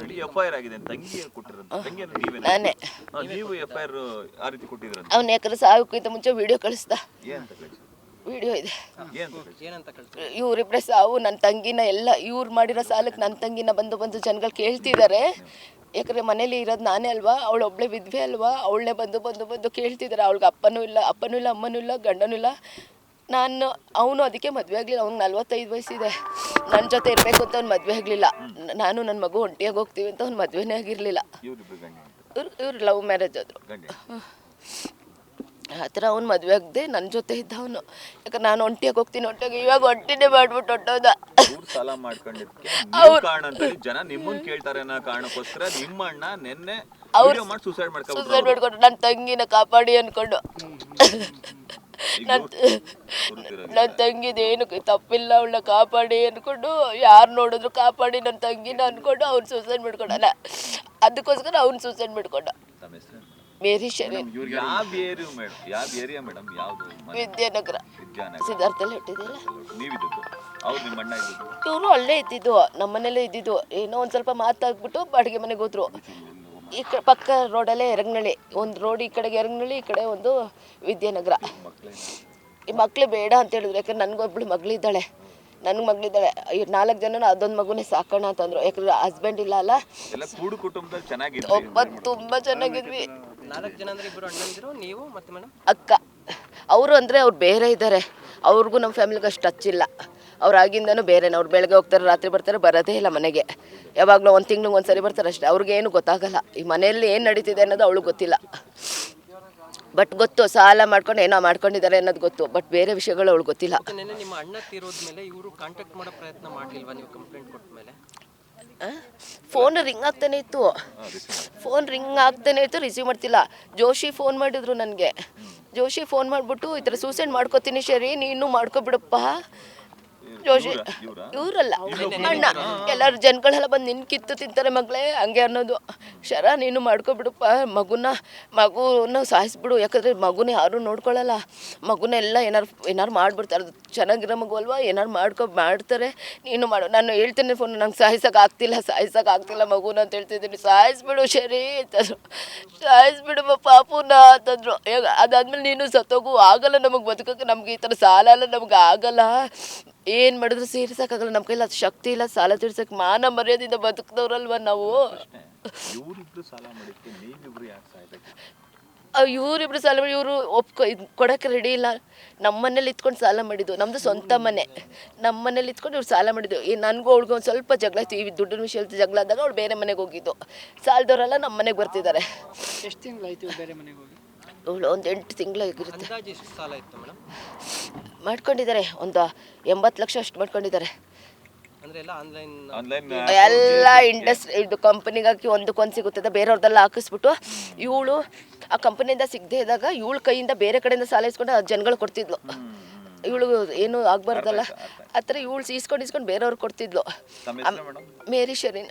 ಇಡೀ F I R ಆಗಿದೆ ತಂಗಿ ನೀವೇನ ನಾನೇ. ಹಾ, ನೀವು ಎಫ್ ಐ ಆರ್ ಆ ರೀತಿ ಅವ್ನ ಯಾಕಂದ್ರೆ ಸಾವುಕ್ಕಿಂತ ಮುಂಚೆ ವಿಡಿಯೋ ಕಳಿಸ್ದ. ಏನಂತ ಕಳಿಸಿ? ವಿಡಿಯೋ ಇದೆ. ಏನಂತ ಕಳಿಸಿ? ಏನಂತ ಕಳ್ಸಿ? ಇವರಿಬ್ಬರೇ ಸಾವು ನನ್ನ ತಂಗಿನ ಎಲ್ಲ ಇವ್ರು ಮಾಡಿರೋ ಸಾಲಕ್ಕೆ ನನ್ನ ತಂಗಿನ ಬಂದು ಬಂದು ಜನಗಳು ಕೇಳ್ತಿದ್ದಾರೆ ಯಾಕಂದ್ರೆ ಮನೇಲಿ ಇರೋದು ನಾನೇ ಅಲ್ವಾ? ಅವಳು ಒಬ್ಳೆ ವಿದ್ವೆ ಅಲ್ವಾ? ಅವಳನ್ನೇ ಬಂದು ಬಂದು ಬಂದು ಕೇಳ್ತಿದ್ದಾರೆ ಅವಳಿಗೆ ಅಪ್ಪನೂ ಇಲ್ಲ ಅಪ್ಪನೂ ಇಲ್ಲ ಅಮ್ಮನೂ ಇಲ್ಲ ಗಂಡನೂ ಇಲ್ಲ. ನಾನು ಅವನು ಅದಕ್ಕೆ ಮದುವೆ ಆಗಲಿಲ್ಲ. ಅವ್ನಿಗೆ ನಲ್ವತ್ತೈದು ವಯಸ್ಸಿದೆ. ನನ್ನ ಜೊತೆ ಇರಬೇಕು ಅಂತ ಅವ್ನು ಮದುವೆ ಆಗಲಿಲ್ಲ. ನಾನು ನನ್ನ ಮಗು ಒಂಟಿಯಾಗಿ ಹೋಗ್ತೀವಿ ಅಂತ ಅವ್ನು ಮದುವೆನೇ ಆಗಿರಲಿಲ್ಲ. ಇವ್ರು ಇವ್ರು ಲವ್ ಮ್ಯಾರೇಜ್ ಆದರು. ಆ ಥರ ಅವ್ನು ಮದುವೆ ಆಗದೆ ನನ್ನ ಜೊತೆ ಇದ್ದ ಅವನು. ಯಾಕಂದ್ರೆ ನಾನು ಒಂಟಿಯಾಗಿ ಹೋಗ್ತೀನಿ ಒಂಟಿಯಾಗಿ ಇವಾಗ ಒಂಟಿನೇ ಮಾಡ್ಬಿಟ್ಟು ಹೊಟ್ಟೋದ. ಸಾಲ ಮಾಡ್ಕೊಂಡಿದ್ದಕ್ಕೆ ನೀವು ಕಾರಣ ಅಂತ ಜನ ನಿಮ್ಮನ್ನ ಕೇಳ್ತಾರೆ ಅನ್ನೋ ಕಾರಣಕ್ಕೋಸ್ಕರ ನಿಮ್ಮ ಅಣ್ಣ ನಿನ್ನೆ ವಿಡಿಯೋ ಮಾಡಿ ಸೂಸೈಡ್ ಮಾಡ್ಕೊಂಡ್ಬಿಟ್ರು. ಸುಸೈಡ್ ಮಾಡ್ಕೊಂಡು ನನ್ನ ತಂಗಿನ ಕಾಪಾಡಿ ಅನ್ಕೊಂಡು. ನನ್ನ ನನ್ನ ತಂಗಿದ ಏನು ತಪ್ಪಿಲ್ಲ ಅವಳನ್ನ ಕಾಪಾಡಿ ಅಂದ್ಕೊಂಡು ಯಾರು ನೋಡಿದ್ರು ಕಾಪಾಡಿ ನನ್ನ ತಂಗಿನ ಅಂದ್ಕೊಂಡು ಅವ್ನ ಸೂಸೈಡ್ ಮಾಡ್ಕೊಂಡಲ್ಲ. ಅದಕ್ಕೋಸ್ಕರ ಅವ್ನ ಸೂಸೈಡ್ ಮಾಡ್ಕೊಂಡ. ಮೇರಿ ಶರೀನ್? ವಿದ್ಯಾನಗರ. ಸಿದ್ಧಾರ್ಥಲ್ಲಿ ಹುಟ್ಟಿದಿಲ್ಲ ಇವರು ಅಲ್ಲೇ ಇದ್ದಿದ್ದು. ನಮ್ಮನೇಲೇ ಇದ್ದಿದ್ದು. ಏನೋ ಒಂದು ಸ್ವಲ್ಪ ಮಾತಾಡ್ಬಿಟ್ಟು ಬಾಡಿಗೆ ಮನೆಗೆ ಹೋದ್ರು. ಈ ಕ ಪಕ್ಕ ರೋಡಲ್ಲೇ ಎರಗ್ನಳ್ಳಿ ಒಂದು ರೋಡ್ ಈ ಕಡೆಗೆ ಎರಗ್ನಳ್ಳಿ ಈ ಕಡೆ ಒಂದು ವಿದ್ಯಾನಗರ. ಈ ಮಕ್ಳು ಬೇಡ ಅಂತ ಹೇಳಿದ್ರು ಯಾಕಂದ್ರೆ ನನಗೊಬ್ಳು ಮಗಳಿದ್ದಾಳೆ. ನನ್ಗೆ ಮಗಳಿದ್ದಾಳೆ. ಈ ನಾಲ್ಕು ಜನ ಅದೊಂದು ಮಗುನೇ ಸಾಕೋಣ ಅಂತಂದ್ರು. ಯಾಕಂದ್ರೆ ಹಸ್ಬೆಂಡ್ ಇಲ್ಲ ಅಲ್ಲ. ಒಬ್ಬ ತುಂಬ ಚೆನ್ನಾಗಿದ್ವಿ. ನಾಲ್ಕು ಜನ ಅಂದ್ರೆ ಇಬ್ಬರು ಅಣ್ಣಂದಿರು ನೀವು ಮತ್ತೆ ಮೇಡಮ್? ಅಕ್ಕ. ಅವರು ಅಂದರೆ ಅವ್ರು ಬೇರೆ ಇದ್ದಾರೆ ಅವ್ರಿಗೂ ನಮ್ಮ ಫ್ಯಾಮಿಲಿಗೆ ಅಷ್ಟು ಟಚ್ ಇಲ್ಲ ಅವ್ರು ಆಗಿಂದನೂ ಬೇರೆನೇ. ಅವ್ರು ಬೆಳಗ್ಗೆ ಹೋಗ್ತಾರೆ ರಾತ್ರಿ ಬರ್ತಾರೆ ಬರೋದೇ ಇಲ್ಲ ಮನೆಗೆ. ಯಾವಾಗಲೂ ಒಂದು ತಿಂಗ್ಳಿಗೆ ಒಂದ್ಸರಿ ಬರ್ತಾರೆ ಅಷ್ಟೇ. ಅವ್ರಿಗೇನು ಗೊತ್ತಾಗಲ್ಲ. ಈ ಮನೆಯಲ್ಲಿ ಏನು ನಡೀತಿದೆ ಅನ್ನೋದು ಅವಳು ಗೊತ್ತಿಲ್ಲ. ಬಟ್ ಗೊತ್ತು ಸಾಲ ಮಾಡ್ಕೊಂಡು ಏನೋ ಮಾಡ್ಕೊಂಡಿದ್ದಾರೆ ಅನ್ನೋದು ಗೊತ್ತು. ಬಟ್ ಬೇರೆ ವಿಷಯಗಳು ಅವಳು ಗೊತ್ತಿಲ್ಲ. ನಿಮ್ಮ ಅಣ್ಣ ತೀರೋದ್ಮೇಲೆ ಇವರು ಕಾಂಟ್ಯಾಕ್ಟ್ ಮಾಡೋ ಪ್ರಯತ್ನ ಮಾಡಲಿಲ್ವಾ ನೀವು ಕಂಪ್ಲೇಂಟ್ ಕೊಟ್ಟ ಮೇಲೆ? ಫೋನ್ ರಿಂಗ್ ಆಗ್ತಾನೆ ಇತ್ತು. ಫೋನ್ ರಿಂಗ್ ಆಗ್ತಾನೆ ಇತ್ತು ರಿಸೀವ್ ಮಾಡ್ತಿಲ್ಲ. ಜೋಶಿ ಫೋನ್ ಮಾಡಿದ್ರು ನನಗೆ. ಜೋಶಿ ಫೋನ್ ಮಾಡಿಬಿಟ್ಟು ಈ ಥರ ಸೂಸೈಡ್ ಮಾಡ್ಕೋತೀನಿ ಶರಿ ನೀನು ಮಾಡ್ಕೊಬಿಡಪ್ಪ. ಜೋಶಿ. ಇವ್ರಾ? ಇವರಲ್ಲ. ಅಣ್ಣ. ಎಲ್ಲರೂ ಜನಗಳೆಲ್ಲ ಬಂದು ನಿನ್ ಕಿತ್ತು ತಿಂತಾರೆ ಮಗಳೇ. ಹಂಗೆ ಅನ್ನೋದು. ಶರ ನೀನು ಮಾಡ್ಕೊಬಿಡಪ್ಪ. ಮಗುನ ಮಗುನ ಸಾಯಿಸ್ಬಿಡು. ಯಾಕಂದ್ರೆ ಮಗುನ ಯಾರು ನೋಡ್ಕೊಳ್ಳಲ್ಲ ಮಗುನ ಎಲ್ಲ ಏನಾರು ಏನಾರು ಮಾಡ್ಬಿಡ್ತಾರೆ. ಅದು ಚೆನ್ನಾಗಿರೋ ಮಗು ಅಲ್ವಾ? ಏನಾರು ಮಾಡ್ಕೊ ಮಾಡ್ತಾರೆ. ನೀನು ಮಾಡು. ನಾನು ಹೇಳ್ತೇನೆ ಫೋನ್ ನಂಗೆ ಸಾಯಿಸೋಕೆ ಆಗ್ತಿಲ್ಲ ಸಾಯಿಸೋಕೆ ಆಗ್ತಿಲ್ಲ ಮಗುನ ಅಂತ ಹೇಳ್ತಿದ್ದೀನಿ. ಸಾಯಿಸ್ಬಿಡು ಶರಿ ಅಂತಂದ್ರು ಸಾಯಿಸ್ಬಿಡು ಪಾಪುನ ಅಂತಂದ್ರು ಈಗ ಅದಾದ್ಮೇಲೆ ನೀನು ಸತ್ತೋಗು. ಆಗಲ್ಲ ನಮಗೆ ಬದುಕಕ್ಕೆ. ನಮ್ಗೆ ಈ ಥರ ಸಾಲ ಎಲ್ಲ ನಮ್ಗೆ ಆಗಲ್ಲ. ಏನು ಮಾಡಿದ್ರು ಸೇರ್ಸಕ್ಕಾಗಲ್ಲ ನಮ್ಮ ಕೈಲಿ ಅದು ಶಕ್ತಿ ಇಲ್ಲ ಸಾಲ ತೀರ್ಸಕ್ಕೆ ಮಾನ ಮರ್ಯಾದಿಂದ ಬದುಕದವ್ರಲ್ವ ನಾವು? ಇವ್ರಿಬ್ರು ಸಾಲ ಮಾಡಿ ಇವರು ಒಪ್ಕೊ ಇದು ಕೊಡೋಕ್ಕೆ ರೆಡಿ ಇಲ್ಲ. ನಮ್ಮ ಮನೇಲಿ ಇತ್ಕೊಂಡು ಸಾಲ ಮಾಡಿದ್ದು. ನಮ್ಮದು ಸ್ವಂತ ಮನೆ. ನಮ್ಮ ಮನೇಲಿ ಇತ್ಕೊಂಡು ಇವ್ರು ಸಾಲ ಮಾಡಿದ್ದು. ಈ ನನಗೂ ಅವ್ಳಿಗೆ ಒಂದು ಸ್ವಲ್ಪ ಜಗಳ ಆಯ್ತು. ಈ ದುಡ್ಡಿನ ವಿಷಯ ಜಗಳ ಆದಾಗ ಅವ್ಳು ಬೇರೆ ಮನೆಗೆ ಹೋಗಿದ್ದು. ಸಾಲದವರೆಲ್ಲ ನಮ್ಮ ಮನೆಗೆ ಬರ್ತಿದ್ದಾರೆ. ಎಷ್ಟು ತಿಂಗಳಾಯ್ತು ಬೇರೆ ಮನೆಗೆ ಹೋಗಿ? ಅವಳು ಒಂದು ಎಂಟು ತಿಂಗಳಾಗಿರುತ್ತೆ ಮಾಡ್ಕೊಂಡಿದ್ದಾರೆ. ಒಂದು ಎಂಬತ್ತು ಲಕ್ಷ ಅಷ್ಟು ಮಾಡ್ಕೊಂಡಿದ್ದಾರೆ. ಅಂದ್ರೆ ಎಲ್ಲ ಆನ್ಲೈನ್ ಆನ್ಲೈನ್ ಎಲ್ಲ ಇಂಡಸ್ಟ್ರಿ ಇದು ಕಂಪನಿಗೆ ಹಾಕಿ ಒಂದಕ್ಕೊಂದು ಸಿಗುತ್ತದೆ. ಬೇರೆಯವ್ರದ್ದೆಲ್ಲ ಹಾಕಿಸ್ಬಿಟ್ಟು ಇವಳು ಆ ಕಂಪ್ನಿಯಿಂದ ಸಿಗದೇ ಇದ್ದಾಗ ಇವಳು ಕೈಯಿಂದ ಬೇರೆ ಕಡೆಯಿಂದ ಸಾಲ ಇಸ್ಕೊಂಡು ಆ ಜನಗಳು ಕೊಡ್ತಿದ್ಲು. ಇವಳು ಏನು ಆಗ್ಬಾರ್ದಲ್ಲ? ಆ ಥರ ಇವಳು ಇಸ್ಕೊಂಡು ಇಸ್ಕೊಂಡು ಬೇರೆಯವ್ರು ಕೊಡ್ತಿದ್ಲು. ಮೇರಿ ಶರೀನ್